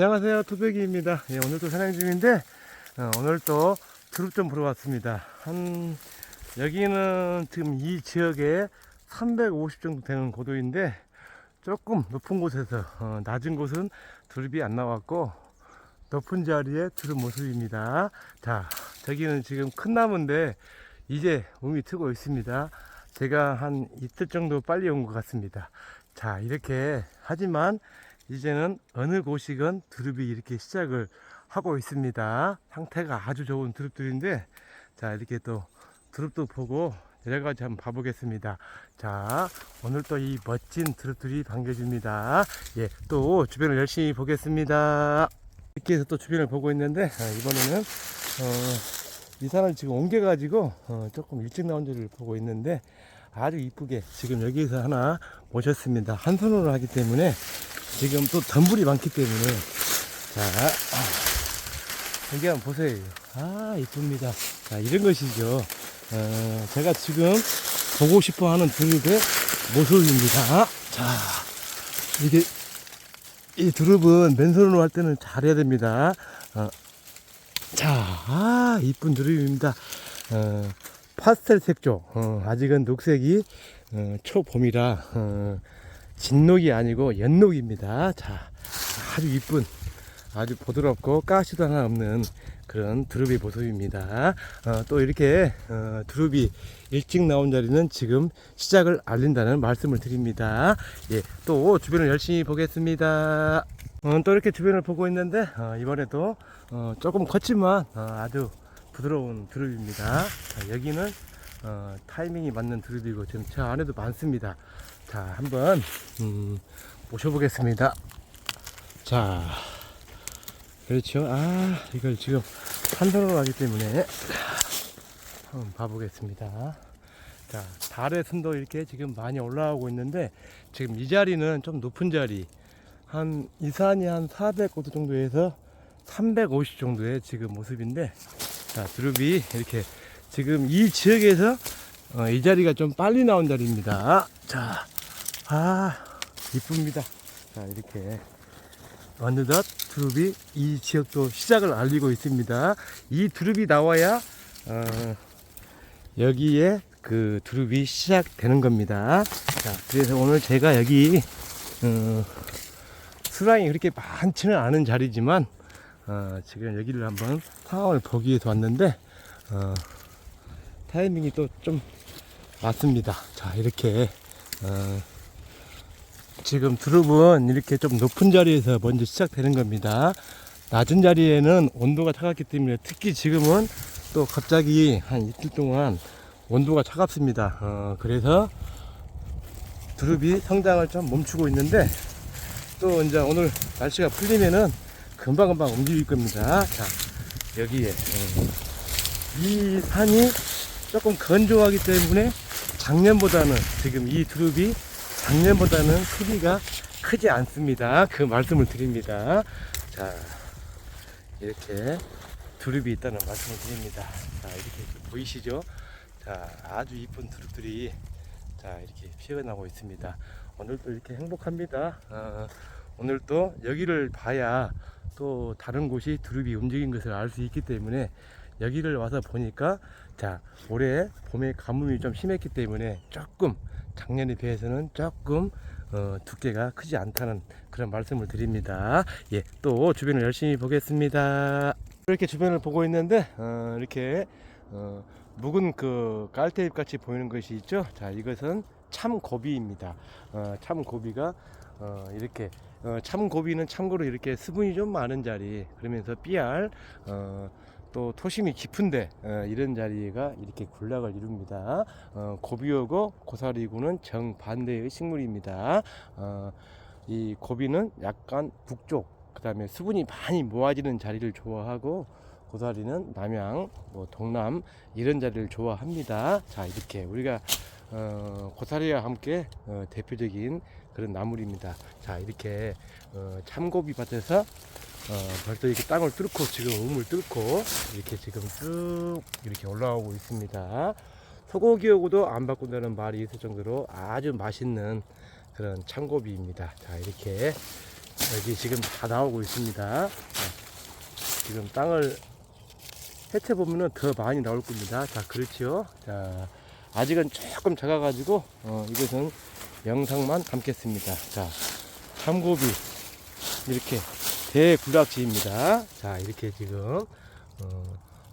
안녕하세요. 토백이입니다. 예, 오늘도 산행 중인데 어, 오늘 또 두릅 좀 보러 왔습니다. 한 여기는 지금 이 지역에 350 정도 되는 고도인데 조금 높은 곳에서 어, 낮은 곳은 두릅이 안 나왔고 높은 자리에 두릅 모습입니다. 자 저기는 지금 큰 나무인데 이제 움이 트고 있습니다. 제가 한 이틀 정도 빨리 온 것 같습니다. 자 이렇게 하지만 이제는 어느 곳이건 두릅이 이렇게 시작을 하고 있습니다. 상태가 아주 좋은 두릅들인데, 자, 이렇게 또 두릅도 보고 여러 가지 한번 봐보겠습니다. 자, 오늘 또 이 멋진 두릅들이 반겨줍니다. 예, 또 주변을 열심히 보겠습니다. 이렇게 해서 또 주변을 보고 있는데, 아, 이번에는, 어, 이 산을 지금 옮겨가지고, 어, 조금 일찍 나온 줄을 보고 있는데, 아주 이쁘게 지금 여기서 하나 모셨습니다. 한 손으로 하기 때문에 지금 또 덤불이 많기 때문에. 자 아, 여기 한번 보세요. 아 이쁩니다. 자 이런 것이죠. 어, 제가 지금 보고 싶어 하는 두릅의 모습입니다. 자 이게 이 두릅은 맨손으로 할 때는 잘해야 됩니다. 어, 자 아, 이쁜 두릅입니다. 어, 파스텔 색조. 어, 아직은 녹색이 어, 초봄이라 어, 진녹이 아니고 연녹입니다. 자, 아주 이쁜, 아주 부드럽고 가시도 하나 없는 그런 두릅의 모습입니다. 어, 또 이렇게 어, 두릅이 일찍 나온 자리는 지금 시작을 알린다는 말씀을 드립니다. 예, 또 주변을 열심히 보겠습니다. 어, 또 이렇게 주변을 보고 있는데 어, 이번에도 어, 조금 컸지만 어, 아주 부드러운 두릅입니다. 자, 여기는 어, 타이밍이 맞는 두릅이고 지금 저 안에도 많습니다. 자, 한번 음, 모셔보겠습니다. 자, 그렇죠. 아, 이걸 지금 한 손으로 하기 때문에 한번 봐보겠습니다. 자, 달의 순도 이렇게 지금 많이 올라오고 있는데 지금 이 자리는 좀 높은 자리 한 이산이 한 400고도 정도에서 350 정도의 지금 모습인데 자, 두릅이 이렇게 지금 이 지역에서 어, 이 자리가 좀 빨리 나온 자리입니다. 자, 아, 이쁩니다. 자, 이렇게. 어느덧 두릅이 이 지역도 시작을 알리고 있습니다. 이 두릅이 나와야, 어, 여기에 그 두릅이 시작되는 겁니다. 자, 그래서 오늘 제가 여기, 어, 수량이 그렇게 많지는 않은 자리지만, 어, 지금 여기를 한번 상황을 보기 위해서 왔는데, 어, 타이밍이 또 좀 맞습니다. 자, 이렇게, 어, 지금 두릅은 이렇게 좀 높은 자리에서 먼저 시작되는 겁니다. 낮은 자리에는 온도가 차갑기 때문에 특히 지금은 또 갑자기 한 이틀 동안 온도가 차갑습니다. 어, 그래서 두릅이 성장을 좀 멈추고 있는데 또 이제 오늘 날씨가 풀리면은 금방금방 움직일 겁니다. 자, 여기에 어, 이 산이 조금 건조하기 때문에 작년보다는 지금 이 두릅이 작년보다는 크기가 크지 않습니다. 그 말씀을 드립니다. 자, 이렇게 두릅이 있다는 말씀을 드립니다. 자, 이렇게 보이시죠? 자, 아주 이쁜 두릅들이 자, 이렇게 피어나고 있습니다. 오늘도 이렇게 행복합니다. 어, 오늘 또 여기를 봐야 또 다른 곳이 두릅이 움직인 것을 알 수 있기 때문에 여기를 와서 보니까 자 올해 봄에 가뭄이 좀 심했기 때문에 조금 작년에 비해서는 조금 어, 두께가 크지 않다는 그런 말씀을 드립니다. 예, 또 주변을 열심히 보겠습니다. 이렇게 주변을 보고 있는데 어, 이렇게 어, 묵은 그 깔대잎 같이 보이는 것이 있죠. 자, 이것은 참고비입니다. 어, 참고비가 어, 이렇게 어, 참고비는 참고로 이렇게 수분이 좀 많은 자리 그러면서 삐알 어, 또 토심이 깊은데 어, 이런 자리가 이렇게 군락을 이룹니다. 어, 고비하고 고사리구는 정반대의 식물입니다. 어, 이 고비는 약간 북쪽 그 다음에 수분이 많이 모아지는 자리를 좋아하고 고사리는 남양, 뭐 동남 이런 자리를 좋아합니다. 자 이렇게 우리가 어, 고사리와 함께 어, 대표적인 그런 나물입니다. 자 이렇게 어, 참고비 밭에서 어, 벌써 이렇게 땅을 뚫고 지금 우물 뚫고 이렇게 지금 쭉 이렇게 올라오고 있습니다. 소고기하고도 안 바꾼다는 말이 있을 정도로 아주 맛있는 그런 참고비입니다. 자 이렇게 여기 지금 다 나오고 있습니다. 네. 지금 땅을 해체 보면은 더 많이 나올 겁니다. 자, 그렇지요. 자, 아직은 조금 작아가지고 어, 이것은 영상만 담겠습니다. 자, 참고비 이렇게 대구락지입니다. 자, 이렇게 지금 어,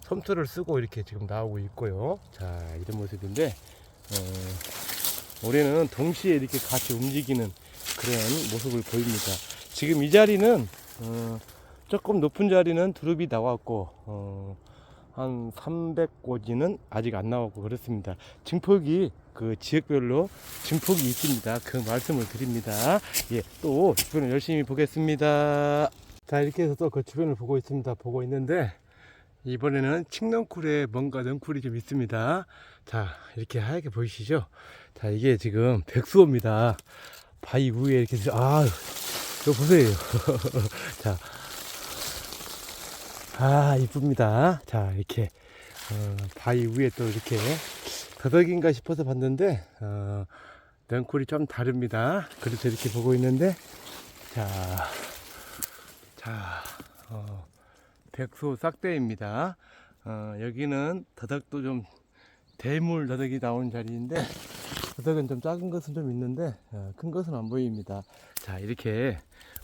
솜털을 쓰고 이렇게 지금 나오고 있고요. 자, 이런 모습인데 어, 올해는 동시에 이렇게 같이 움직이는 그런 모습을 보입니다. 지금 이 자리는 어, 조금 높은 자리는 두릅이 나왔고 어, 한 300고지는 아직 안 나왔고 그렇습니다. 증폭이 그 지역별로 증폭이 있습니다. 그 말씀을 드립니다. 예, 또 주변을 열심히 보겠습니다. 자, 이렇게 해서 또 그 주변을 보고 있습니다. 보고 있는데 이번에는 칡넝쿨에 뭔가 넝쿨이 좀 있습니다. 자, 이렇게 하얗게 보이시죠? 자, 이게 지금 백수호입니다. 바위 위에 이렇게, 아, 이거 보세요. 자, 아, 이쁩니다. 자, 이렇게, 어, 바위 위에 또 이렇게, 더덕인가 싶어서 봤는데, 어, 넝쿨이 좀 다릅니다. 그래서 이렇게 보고 있는데, 자, 자, 어, 백소 싹대입니다. 어, 여기는 더덕도 좀 대물 더덕이 나오는 자리인데, 더덕은 좀 작은 것은 좀 있는데, 어, 큰 것은 안 보입니다. 자, 이렇게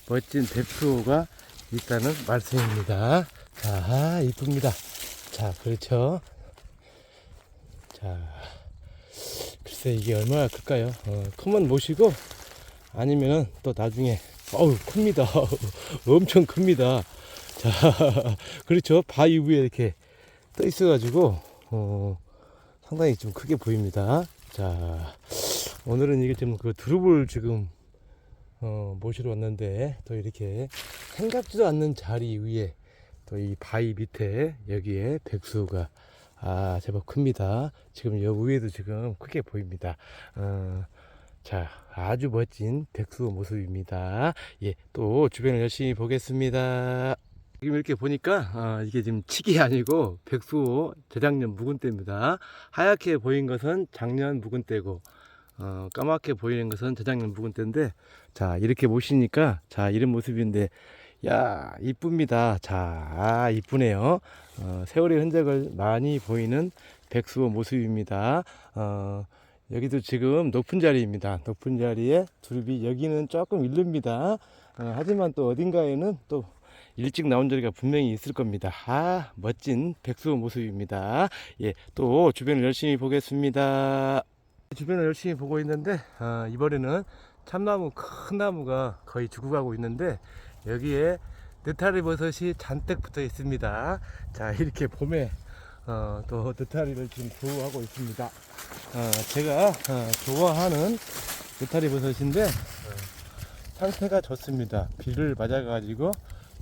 멋진 백소가 있다는 말씀입니다. 자, 이쁩니다. 자, 그렇죠. 자, 글쎄 이게 얼마나 클까요? 어, 크면 모시고 아니면은 또 나중에 어우 큽니다. 엄청 큽니다. 자, 그렇죠. 바위 위에 이렇게 떠 있어가지고 어, 상당히 좀 크게 보입니다. 자, 오늘은 이게 좀그 두릅을 지금 어, 모시러 왔는데 또 이렇게 생각지도 않는 자리 위에 또 이 바위 밑에 여기에 백수가 아 제법 큽니다. 지금 여 위에도 지금 크게 보입니다. 어, 자 아주 멋진 백수 모습입니다. 예, 또 주변을 열심히 보겠습니다. 지금 이렇게 보니까 아, 이게 지금 칡이 아니고 백수호 재작년 묵은 때입니다. 하얗게 보인 것은 작년 묵은 때고 어, 까맣게 보이는 것은 재작년 묵은 때인데 자 이렇게 보시니까 자 이런 모습인데 야 이쁩니다 자 아, 이쁘네요 어, 세월의 흔적을 많이 보이는 백수호 모습입니다 어, 여기도 지금 높은 자리입니다 높은 자리에 두릅이 여기는 조금 일릅니다 어, 하지만 또 어딘가에는 또 일찍 나온 자리가 분명히 있을 겁니다. 아, 멋진 백수호 모습입니다. 예, 또 주변을 열심히 보겠습니다. 주변을 열심히 보고 있는데 어, 이번에는 참나무 큰 나무가 거의 죽어가고 있는데 여기에 느타리 버섯이 잔뜩 붙어 있습니다. 자 이렇게 봄에 어, 또 느타리를 지금 보호하고 있습니다. 어, 제가 어, 좋아하는 느타리 버섯인데 어, 상태가 좋습니다. 비를 맞아가지고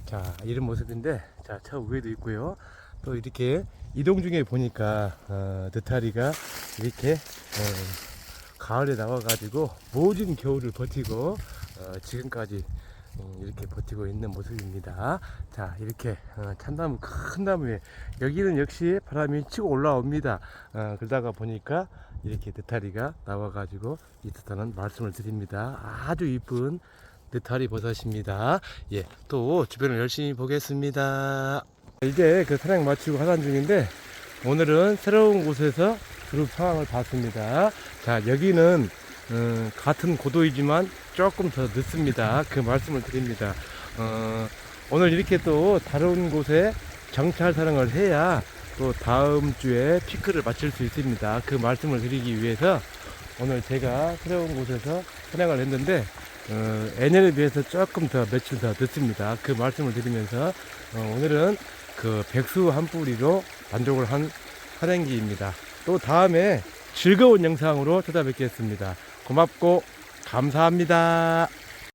자 이런 모습인데 자저 위에도 있고요. 또 이렇게 이동 중에 보니까 어, 느타리가 이렇게 어, 가을에 나와가지고 모든 겨울을 버티고 어, 지금까지 음, 이렇게 버티고 있는 모습입니다. 자 이렇게 어, 참나무 큰 나무에 여기는 역시 바람이 치고 올라옵니다. 어, 그러다가 보니까 이렇게 느타리가 나와가지고 있었다는 말씀을 드립니다. 아주 이쁜 느타리 버섯입니다. 예, 또 주변을 열심히 보겠습니다. 이제 그 사냥 마치고 하단 중인데 오늘은 새로운 곳에서 그룹 상황을 봤습니다. 자, 여기는 음, 같은 고도이지만 조금 더 늦습니다. 그 말씀을 드립니다. 어, 오늘 이렇게 또 다른 곳에 정찰 사랑을 해야 또 다음 주에 피크를 마칠 수 있습니다. 그 말씀을 드리기 위해서 오늘 제가 새로운 곳에서 사냥을 했는데 어, 예년에 비해서 조금 더 며칠 더 늦습니다. 그 말씀을 드리면서 어, 오늘은 그 백수 한 뿌리로 만족을 한 사냥기입니다. 또 다음에 즐거운 영상으로 찾아뵙겠습니다. 고맙고 감사합니다.